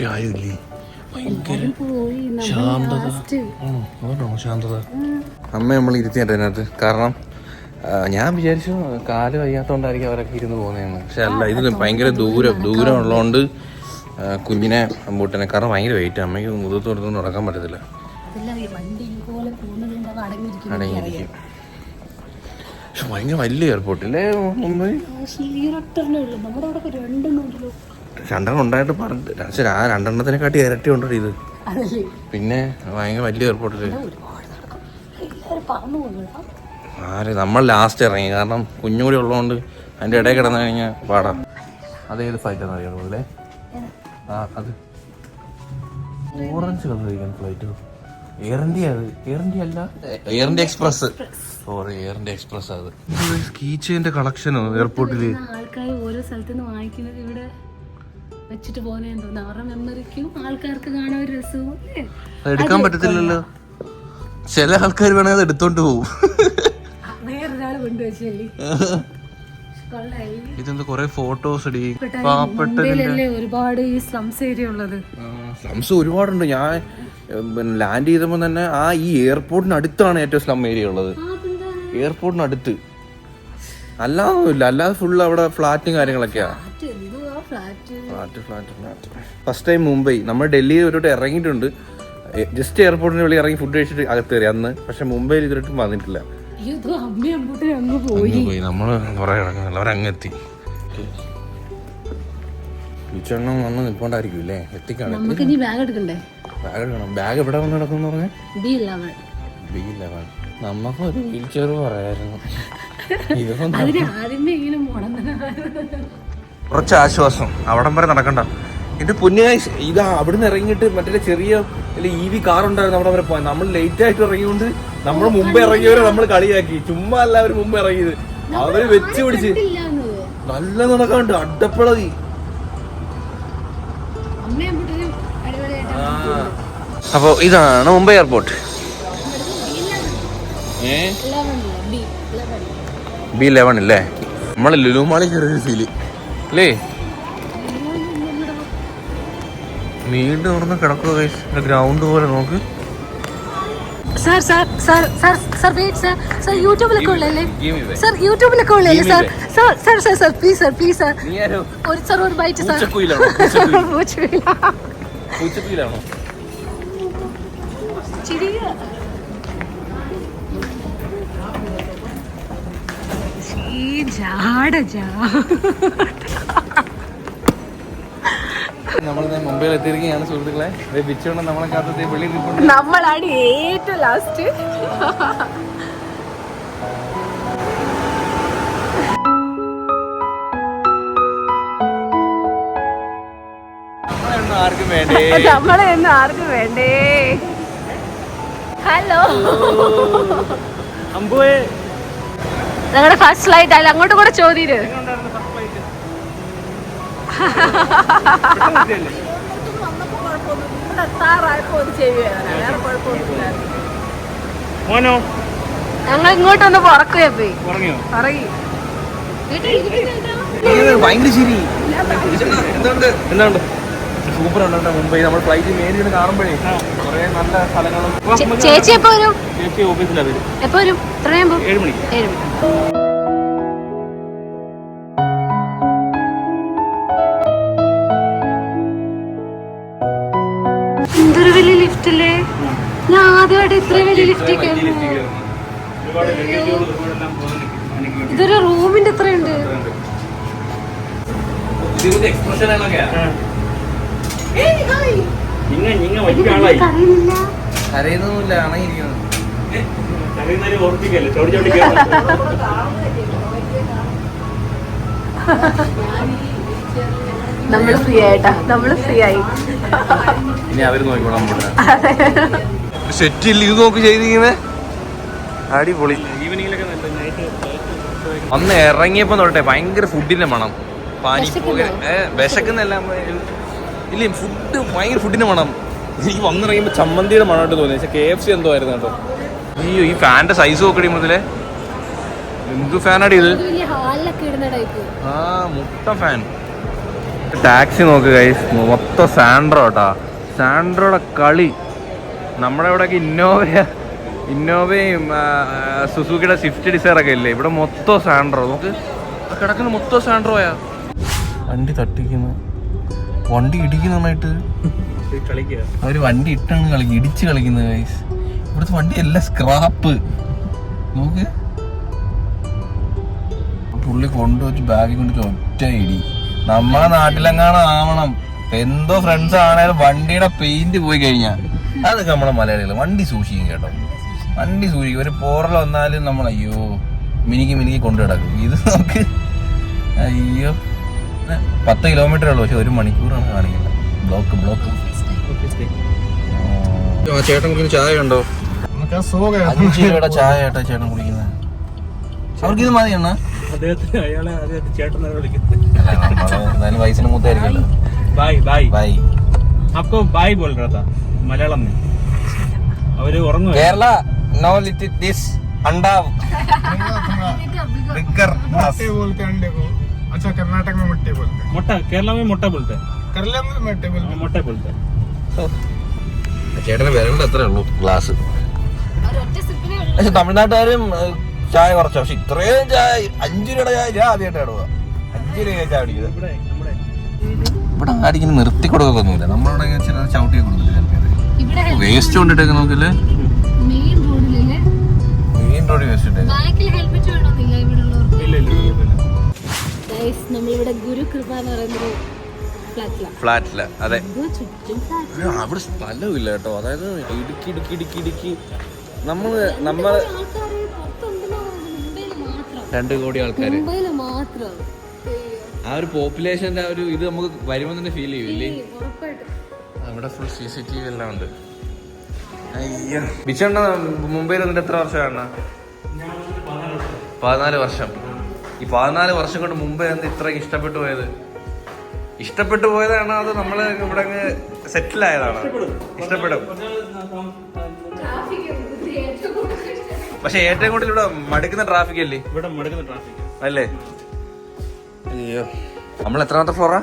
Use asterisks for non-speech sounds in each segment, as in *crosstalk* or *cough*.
എയർപോർട്ടിൽ ആയില്ലേ ഇല്ലേ ഭയങ്കര പോയി ശാന്തത. ആണോ അതാണോ ശാന്തത. അമ്മ നമ്മൾ ഇരുത്തിയായിട്ട് അതിനകത്ത്? കാരണം ഞാൻ വിചാരിച്ചു കാൽ വയ്യാത്തോണ്ടായിരിക്കും അവരൊക്കെ ഇരുന്ന് പോകുന്നതെന്ന്. പക്ഷെ അല്ല ഇത് ഭയങ്കര ദൂരം ദൂരം ഉള്ളതുകൊണ്ട് കുഞ്ഞിനെ അമ്പൂട്ടനെ കാരണം ഭയങ്കര വെയിറ്റ് അമ്മയ്ക്ക് മുതത്ത് കൊടുത്തുകൊണ്ട് നടക്കാൻ പറ്റത്തില്ല. അടങ്ങിയിരിക്കും പക്ഷെ ഭയങ്കര വലിയ എയർപോർട്ട് അല്ലേ മുംബൈ രണ്ടെണ്ണം ഉണ്ടായിട്ട് പറഞ്ഞു പക്ഷേ ആ രണ്ടെണ്ണത്തിനെ കാട്ടി ഇരട്ടി ഉണ്ടോ ഇത്. പിന്നെ ഭയങ്കര വലിയ എയർപോർട്ടിൽ ആര്? നമ്മൾ ലാസ്റ്റ് ഇറങ്ങി. കാരണം കുഞ്ഞുകൂടി ഉള്ളതുകൊണ്ട് അതിന്റെ ഇടയിൽ കിടന്നു കഴിഞ്ഞാൽ പാടാം. അതേത് ഫ്ലൈറ്റാണെന്ന് അറിയാമോ അല്ലേ? ആ അത്. ഓറഞ്ച് കളർ ഇരിക്കുന്ന ഫ്ലൈറ്റ് എയർ ഇന്ത്യ അത്. എയർ ഇന്ത്യ അല്ല? Air India Express sorry Air India Express അത്. കീച്ചേന്റെ കളക്ഷനോ എയർപോർട്ടിൽ ആൾക്കാർ ഓരോ സ്ഥലത്തുനിന്ന് വാങ്ങിക്കുന്നത് ഇവിടെ വെച്ചിട്ട് പോകുന്നതെന്ന് തോന്നുന്നു അവരുടെ മെമ്മറിക്കും ആൾക്കാർക്ക് കാണാൻ ഒരു രസവും അല്ലേ എടുക്കാൻ പറ്റത്തില്ലല്ലോ. ചില ആൾക്കാർ വേണേ അത് എടുത്തോണ്ട് പോകും വേറൊരാൾ കൊണ്ടുവച്ചല്ലേ കൊള്ളായി. ഇതെന്താ കൊറേ ഫോട്ടോസ് ഒരുപാട് ഈ സ്ലംസ് ഏരിയ ഉള്ളത്. സ്ലംസ് ഒരുപാടുണ്ട്. ഞാൻ ലാൻഡ് ചെയ്തപ്പോ തന്നെ ആ ഈ എയർപോർട്ടിന് അടുത്താണ് ഏറ്റവും സ്ലം ഏരിയ ഉള്ളത്. എയർപോർട്ടിന് അടുത്ത് അല്ലാതൊന്നുമില്ല. അല്ലാതെ ഫുൾ അവിടെ ഫ്ലാറ്റും കാര്യങ്ങളൊക്കെയാ. Flat flat flat. First time Mumbai നമ്മൾ ഡൽഹിയിൽ ഒരു വട്ടം ഇറങ്ങിയിട്ടുണ്ട്. ജസ്റ്റ് എയർപോർട്ടിന് വിളി ഇറങ്ങി ഫുഡ് കഴിച്ചിട്ട് അകത്ത് കയറി. അന്ന് പക്ഷെ മുംബൈയിൽ ഇതുവരെയും വന്നിട്ടില്ല. പോയി. പോയി. നമ്മൾ കുറെ കിടക്കുന്നില്ല അവരങ്ങെത്തി ഈച്ചെണ്ണം വന്ന് നിൽപ്പോണ്ടായിരിക്കും അല്ലേ എത്തിക്കാണ് നമുക്ക് ഇനി ബാഗ് എടുക്കണ്ടേ? ബാഗ് എടുക്കണം. ബാഗ് എവിടെ വന്ന് പറഞ്ഞേ? ബി ഇലവൻ ബി ലെവൻ നമുക്ക് ഒരു വീൽ ചെയർ പറയായിരുന്നു. *laughs* ഇതൊന്നും അതിന് ആദ്യമേ ഇങ്ങനെ മുടങ്ങുന്ന കുറച്ച് ആശ്വാസം. അവിടം വരെ നടക്കണ്ട. എന്റെ പൊന്നു ഇതാ അവിടുന്ന് ഇറങ്ങിയിട്ട് മറ്റേ ചെറിയ ഇ വി കാർ ഉണ്ടായിരുന്നു അവിടെ വരെ പോകാൻ നമ്മൾ ലേറ്റ് ആയിട്ട് ഇറങ്ങിയോണ്ട് നമ്മൾ മുമ്പ് ഇറങ്ങിയവരെ നമ്മൾ കളിയാക്കി. ചുമ്മാ അല്ല അവർ മുമ്പ് ഇറങ്ങിയത്. അവർ വെച്ച് പിടിച്ച് നല്ല നടക്കാണ്ട് അഡപ്പളതി അപ്പൊ ഇതാണ് മുംബൈ എയർപോർട്ട് ബി ലെവൺ ഇല്ലേ നമ്മളെ ലുലുമാളി ചെറിയൊരു ഫീൽ അല്ലേ വീണ്ടും തുറന്ന് കിടക്കുക ഗ്രൗണ്ട് പോലെ നോക്ക്. Sir sir sir sir sir wait sir. Sir യൂട്യൂബിലൊക്കെ ഉള്ളല്ലേ. സാർ യൂട്യൂബിലൊക്കെ ഉള്ളല്ലേ sir? Sir sir sir sir please sir please sir ഒരു സാർ ഒരു ബൈറ്റ് സാർ. പൂച്ചക്കുയിലാണോ? *laughs* ജാട നമ്മളെ മുംബൈയിൽ എത്തിയിരിക്കുകയാണ് സുഹൃത്തുക്കളെ. ബിച്ചുകൊണ്ട് നമ്മളെ കാത്തത്തെ വെളിയിൽ നമ്മളാണ് ഏറ്റവും ലാസ്റ്റ് ആർക്കും വേണ്ടേ? നമ്മളെ ഒന്നും ആർക്കും വേണ്ടേ? ഹലോ അമ്പുവേ. ഞങ്ങളുടെ ഫസ്റ്റ് ഫ്ലൈറ്റ് അല്ല അങ്ങോട്ട് കൂടെ ചോദ്യം മോനോ? ഞങ്ങൾ ഇങ്ങോട്ടൊന്ന് പുറക്കുകയെ പോയി ഭയങ്കര ശരി എന്താണ്ട് എന്തുണ്ട് സൂപ്പർ ഉണ്ട് മുംബൈ. നമ്മൾ ഫ്ലൈറ്റ് മേടിച്ച് കാണുമ്പോഴേ കുറേ നല്ല സ്ഥലങ്ങളും ചേച്ചി എപ്പോ വരും? ചേച്ചി ഓഫീസിലാണ് വരും. എപ്പോ വരും? എത്ര മണിയാകുമ്പോ ഏഴ് മണിക്ക് ഏഴ് മണി. എന്തൊരു വലിയ ലിഫ്റ്റ് അല്ലേ? ഞാൻ ആദ്യമായിട്ട് ഇത്രയും വലിയ ലിഫ്റ്റ് കയറുന്നു. ഇതൊരു റൂമിന്റെ എത്രയുണ്ട് എക്സ്പ്രഷൻ ആണൊക്കെയാ അറിയുന്നില്ല ചോടി ചോടി നമ്മൾ ഫ്രീ ആയിട്ടാ നമ്മൾ ഫ്രീ ആയി ഇനി അവർ നോക്കിക്കോളാം സെറ്റ് ഇല്ല ഇത് നോക്ക് ചെയ്തിരിക്കുന്നത് അടിപൊളി. അന്ന് ഇറങ്ങിയപ്പോ തൊട്ടെ ഭയങ്കര ഫുഡിന്റെ മണം. പാനിപ്പൂരി വിശക്കുന്നല്ല. ഇല്ല ഫുഡ് ഭയങ്കര ഫുഡിന്റെ മണം. എനിക്ക് വന്നിറങ്ങിയപ്പോ ചമ്മന്തിയുടെ മണമായിട്ട് തോന്നി. പക്ഷെ കെ എഫ് സി എന്തോ ആയിരുന്നു കേട്ടോ. അയ്യോ ഈ ഫാന്റെ സൈസ് നോക്കടി മുതലേ. എന്ത് ഫാനാടി ഇത്? ആ മുട്ട ഫാൻ ടാക്സി നോക്ക് ഗൈസ് മൊത്തം സാൻഡ്രോ കേട്ടാ സാൻഡ്രോയുടെ കളി. നമ്മുടെ ഇവിടെയൊക്കെ ഇന്നോവ ഇന്നോവയും സുസുക്കിയുടെ സ്വിഫ്റ്റ് ഡിസയർ ഒക്കെ ഇല്ലേ? ഇവിടെ മൊത്തം സാൻഡ്രോ നോക്ക്. കിടക്കുന്ന മൊത്തം സാൻഡ്രോയാ വണ്ടി തട്ടിക്കുന്നു. വണ്ടി ഇടിക്കുന്നതായിട്ട് അവർ വണ്ടി ഇട്ടാണ് കളിക്കുക ഇടിച്ച് കളിക്കുന്നത് ഗൈസ് ഇവിടുത്തെ വണ്ടി എല്ലാം സ്ക്രാപ്പ് നോക്ക്. പുള്ളി കൊണ്ടുവച്ച് ബാഗിൽ കൊണ്ട് ഒറ്റ ഇടി. നമ്മളെ നാട്ടിലെങ്ങാണോ ആവണം. എന്തോ ഫ്രണ്ട്സ് ആണേലും വണ്ടിയുടെ പെയിന്റ് പോയി കഴിഞ്ഞാൽ അതൊക്കെ നമ്മളെ മലയാളികൾ വണ്ടി സൂക്ഷിക്കും കേട്ടോ. വണ്ടി സൂക്ഷിക്കും. ഒരു പോറൽ വന്നാലും നമ്മൾ അയ്യോ മിനിക്ക് മിനിക്ക് കൊണ്ടു കിടക്കും ഇത് നമുക്ക് അയ്യോ. പത്ത് കിലോമീറ്റർ ഉള്ളൂ പക്ഷെ ഒരു മണിക്കൂറാണ് കാണിക്കുന്നത്. ബ്ലോക്ക് ബ്ലോക്ക് ചേട്ടൻ കുടിക്കുന്ന ചായ ഉണ്ടോ അഞ്ച് രൂപയുടെ ചായ ഏട്ടാ ചേട്ടൻ കുടിക്കുന്നത് അവർക്ക് ഇത് മതി എണ്ണ അദ്ദേഹത്തിന് അയാളെ അദ്ദേഹത്തെ ചേട്ടൻ തന്നെ വിളിക്കുന്നത് എന്തായാലും വയസ്സിന് മൂത്തായിരിക്കല്ലോ ബായ് ബായ് ബൈ आपको बाय बोल रहा था മലയാളം में അവര് ഉറങ്ങുക കേരള നോ ലിറ്റ് ദിസ് അണ്ടാവ് ബിഗർ मट्टे बोलते हैं अंडे को अच्छा कर्नाटक में मट्टे बोलते हैं മുട്ട കേരള में മുട്ട बोलते हैं केरला में मट्टे बोलते മുട്ട बोलते हैं ചേട്ടന് വിരലിന്റെ എത്ര ഉള്ളൂ. ഗ്ലാസ്. പക്ഷെ തമിഴ്നാട്ടുകാരും ചായ കുറച്ച. പക്ഷെ ഇത്രയും ചായ അഞ്ചു രൂപയുടെ ചായ ഞാൻ ആദ്യമായിട്ട് ഇടുക അഞ്ചു രൂപ ചായ അടിക്കുന്നത് ഇവിടെ ആരിങ്ങനെ നിർത്തി കൊടുക്കൊന്നുമില്ല നമ്മളവിടെ ചില ചവിട്ടി കൊടുക്കുന്നില്ല ഇവിടെ വേസ്റ്റ് കൊണ്ടിട്ടൊക്കെ നോക്കില്ലേ? മെയിൻ റോഡിലല്ലേ മെയിൻ റോഡ് വേസ്റ്റ് നമ്മളിവിടെ ഗുരുകൃപ എന്ന് പറയുന്നൊരു ഫ്ലാറ്റിലാണ് ഫ്ലാറ്റിൽ. അതെ. അവിടെ സ്ഥലവും ഇല്ല അവിടെ സ്ഥലമില്ല കേട്ടോ. അതായത് ഇടുക്കി ഇടുക്കി ഇടുക്കി ഇടുക്കി. നമ്മൾ മാത്രം. രണ്ട് കോടി മാത്രം. ആ ഒരു പോപ്പുലേഷന്റെ ആ ഒരു ഇത് നമുക്ക് വരുമ്പോൾ തന്നെ ഫീൽ ചെയ്യൂല്ലേ അവിടെ full C C T V എല്ലാം ഉണ്ട്. അയ്യോ. ബിച്ചണ്ണ മുംബൈയിൽ വന്നിട്ട് എത്ര വർഷമാണ്? പതിനാല് വർഷം. ഈ പതിനാല് വർഷം കൊണ്ട് മുംബൈ എന്ത് ഇത്രയ്ക്ക് ഇഷ്ടപ്പെട്ടു പോയത്? ഇഷ്ടപ്പെട്ടു പോയതാണ് അത് നമ്മൾ ഇവിടെ സെറ്റിൽ ആയതാണോ ഇഷ്ടപ്പെടും. പക്ഷെ ഏറ്റവും കൂടുതൽ ഇവിടെ മടുക്കുന്ന ട്രാഫിക് അല്ലേ? ഇവിടെ മടുക്കുന്ന ട്രാഫിക് അല്ലേ? അയ്യോ. നമ്മൾ എത്രാമത്തെ ഫ്ലോറാ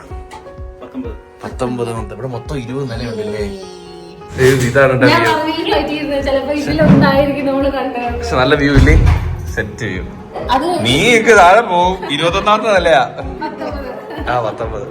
പത്തൊമ്പത്. പത്തൊമ്പതാമത്തെ ഇവിടെ മൊത്തം ഇരുപത് നിലയുണ്ടല്ലേ ഇതാണ് നല്ല വ്യൂ ഇല്ലേ? സെറ്റ് വ്യൂ നീ താഴെ പോവും ഇരുപത്തൊന്നാമത്തെ നിലയാ. ആ പത്തൊമ്പത്.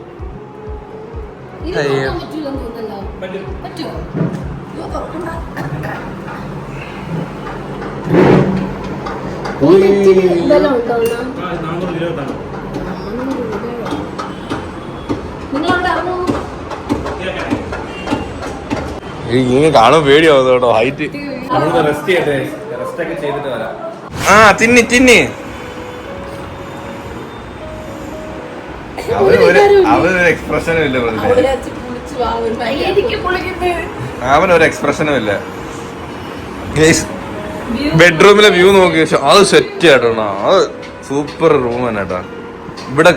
ഇങ്ങനെ കാണും പേടിയാവുന്നു കേട്ടോ ഹൈറ്റ് റെസ്റ്റ് റെസ്റ്റ് ഒക്കെ ചെയ്തിട്ട് വരാം. ആ തിന്നി തിന്നി. അവനൊരു അവനൊരു എക്സ്പ്രഷനും ഇല്ല എക്സ്പ്രഷനും ബെഡ്റൂമിലെ വ്യൂ നോക്കി. അത് സെറ്റ് ആയിട്ടാണ് അത് സൂപ്പർ റൂം തന്നെ കേട്ടോ ഇവിടെ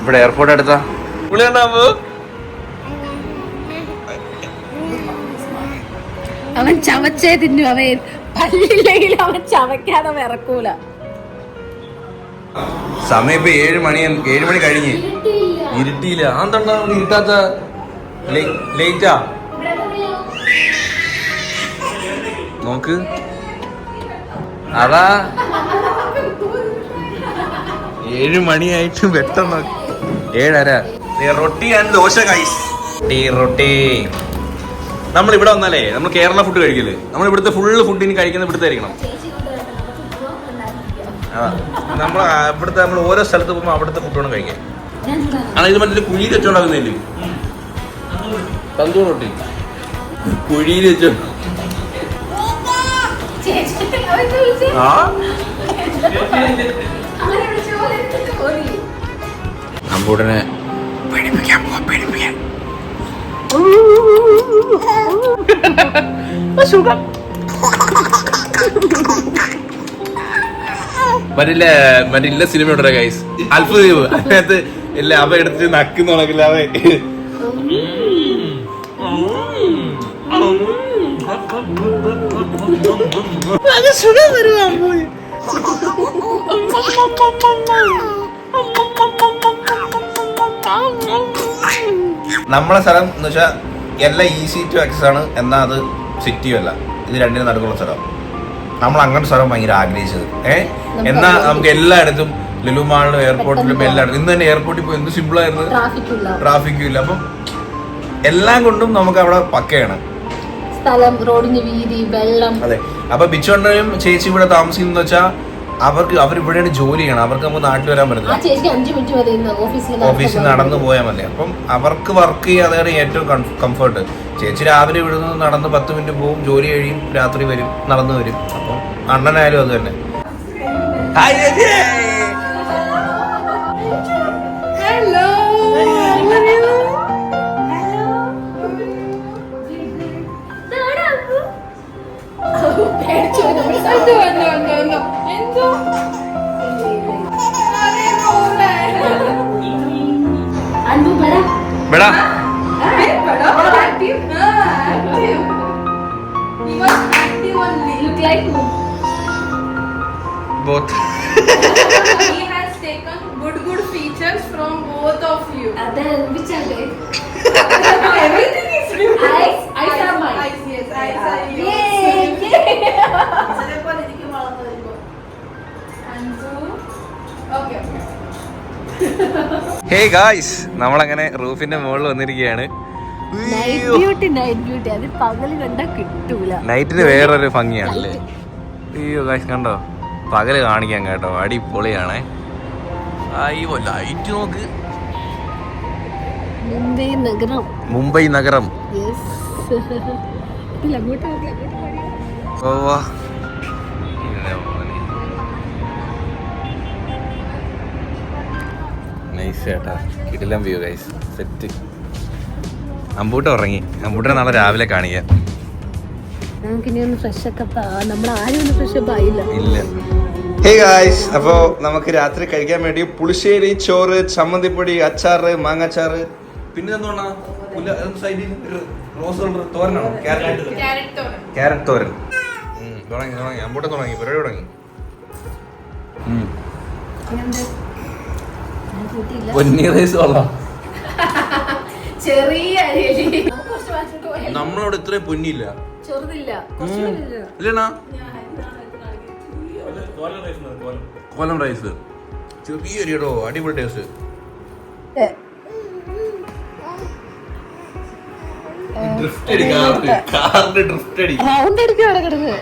ഇവിടെ എയർപോർട്ട് അടുത്താ. അവൻ ചവച്ചേ തിന്നു അവൻ പല്ലില്ലെങ്കിൽ അവൻ ചവയ്ക്കാതെ വിറക്കൂല സമയം ഇപ്പൊ ഏഴ് മണി ഏഴ് മണി കഴിഞ്ഞ്. ഇരുട്ടിയില്ല. അതെന്താ ഇരുട്ടാത്ത ലേറ്റാ? നോക്ക്. അതാ. ഏഴ് മണിയായിട്ട് പെട്ടെന്ന് ഏഴര. ദേ റൊട്ടി ആൻഡ് ദോശ കൈസ് ടീ റൊട്ടി. നമ്മൾ ഇവിടെ വന്നാലേ നമ്മൾ കേരള ഫുഡ് കഴിക്കൽ നമ്മൾ ഇവിടുത്തെ ഫുള്ള് ഫുഡ് ഇനി കഴിക്കുന്ന ഇവിടുത്തെ ആയിരിക്കണം. നമ്മൾ ഇവിടുത്തെ നമ്മൾ ഓരോ സ്ഥലത്ത് പോകുമ്പോൾ അവിടുത്തെ ഫുഡ് വേണം കഴിക്കാൻ. ആണ് ഇത് മറ്റേ കുഴിയിൽ വെച്ചോണ്ടാകുന്നില്ലേ തന്തൂർ റൊട്ടി. കുഴിയിൽ വെച്ചോ. അമ്പൂടനെ പോവാ പേടിപ്പിക്കാൻ മറ്റില്ല മറ്റില്ല സിനിമ ഉണ്ടോ ഗൈസ് അത്ഭുത ദ്വീപ് അതിനകത്ത് ഇല്ല അവ എടുത്ത് നക്കുന്ന ഉണക്കില്ല അവ നമ്മളെ സ്ഥലം എന്ന് വെച്ചാൽ എല്ലാം ഈസി ടു ആക്സസ് ആണ്. എന്നാൽ അത് സിറ്റിയും അല്ല. ഇത് രണ്ടിനും നടക്കുള്ള സ്ഥലം. നമ്മൾ അങ്ങനത്തെ സ്ഥലം ഭയങ്കര ആഗ്രഹിച്ചത്. ഏഹ് എന്നാ നമുക്ക് എല്ലായിടത്തും ലുലു മാളിലും എയർപോർട്ടിലും എല്ലായിടത്തും. ഇന്ന് തന്നെ എയർപോർട്ടിൽ പോയി എന്ത് സിമ്പിളായിരുന്നു ട്രാഫിക്കും ഇല്ല. അപ്പം എല്ലാം കൊണ്ടും നമുക്ക് അവിടെ പക്കയാണ്. സ്ഥലം റോഡിന്റെ വീതി വെള്ളം. അതെ. അപ്പൊ ബിച്ചോണ്ടും ചേച്ചി ഇവിടെ താമസിക്കുന്ന വെച്ചാൽ അവർക്ക് അവർ ഇവിടെയാണ് ജോലി ചെയ്യണം. അവർക്ക് നമുക്ക് നാട്ടിൽ വരാൻ പറ്റില്ല ഓഫീസിൽ നടന്നു പോയാൽ മതി. അപ്പം അവർക്ക് വർക്ക് ചെയ്യുക അതാണ് ഏറ്റവും കംഫർട്ട് ചേച്ചി രാവിലെ ഇവിടുന്ന് നടന്ന് പത്ത് മിനിറ്റ് പോവും ജോലി കഴിയും രാത്രി വരും നടന്നു വരും. അപ്പം അണ്ണനായാലും അത് തന്നെ. Good good features from both of you. അതെ which are they? *laughs* Everything is new. Eyes, eyes are mine. Eyes, yes, eyes are yours. yay. Hey guys *laughs* നമ്മളങ്ങനെ റൂഫിന്റെ മുകളിൽ വന്നിരിക്കുകയാണ് നൈറ്റ് ബ്യൂട്ടി നൈറ്റ് ബ്യൂട്ടി അത് പകൽ കണ്ടാ കിട്ടൂല നൈറ്റിന് വേറൊരു ഭംഗിയാണല്ലേ അയ്യോ ഗായ്സ് കണ്ടോ പകൽ കാണിക്കാൻ കേട്ടോ അടിപൊളിയാണേ അയ്യോ ലൈറ്റ് നോക്ക്. മുംബൈ നഗരം. മുംബൈ നഗരം. നൈസ് ചേട്ടാ കിടിലം വ്യൂ ഗൈസ് സെറ്റ് അമ്പൂട്ട ഉറങ്ങി. അമ്പൂട്ട നാളെ രാവിലെ കാണിക്കാം. നമുക്കിനി ഒന്ന് ഫ്രഷ് ഒക്കെ. നമ്മൾ ആരും ഒന്ന് ഫ്രഷ് അപ്പ് ആയില്ല. ഇല്ല. ഹേ ഗായ്സ് അപ്പോ നമുക്ക് രാത്രി കഴിക്കാൻ വേണ്ടി പുളിശ്ശേരി ചോറ് ചമ്മന്തിപ്പൊടി അച്ചാറ് മാങ്ങാച്ചാറ്. പിന്നെ എന്തുകൊണ്ടാ സൈഡിൽ റോസ് കളർ തോരനാണോ? ക്യാരറ്റ് തോരൻ. ക്യാരറ്റ് തോരൻ. ഉം, തുടങ്ങി തുടങ്ങി. അമ്പൂട്ട തുടങ്ങി പരിപാടി തുടങ്ങി. പൊന്നി റൈസ് കൊള്ളാം ചെറിയ നമ്മളവിടെ ഇത്രയും പൊന്നിയില്ല. ചെറുതില്ല. ഇല്ലണാ കോലം റൈസ് റൈസ്. അടിപൊളി ടേസ്റ്റ്. ഡ്രിഫ്റ്റ് അടങ്ങിയടാ അടങ്ങിയടാ കാറിന്റെ ഡ്രിഫ്റ്റ് അടി റൗണ്ട് അടിക്കും അവിടെ കിടന്ന്.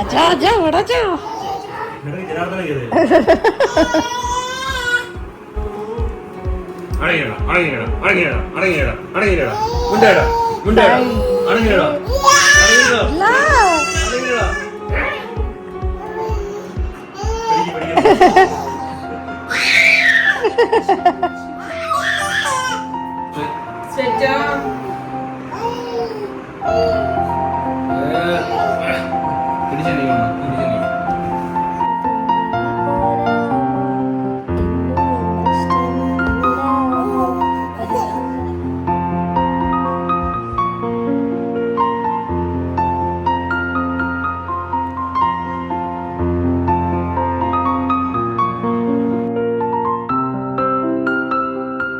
അച്ഛാ അച്ഛാ ഇവിടെ അച്ഛാ. നിനക്ക് ജനാർദ്ദനം ചെയ്തേ. അടങ്ങിയിട, അടങ്ങിയിട, അടങ്ങിയിട, അടങ്ങിയിട, അടങ്ങിയിട. മുണ്ടേട, മുണ്ടേട, അടങ്ങിയിട, അടങ്ങിയിട,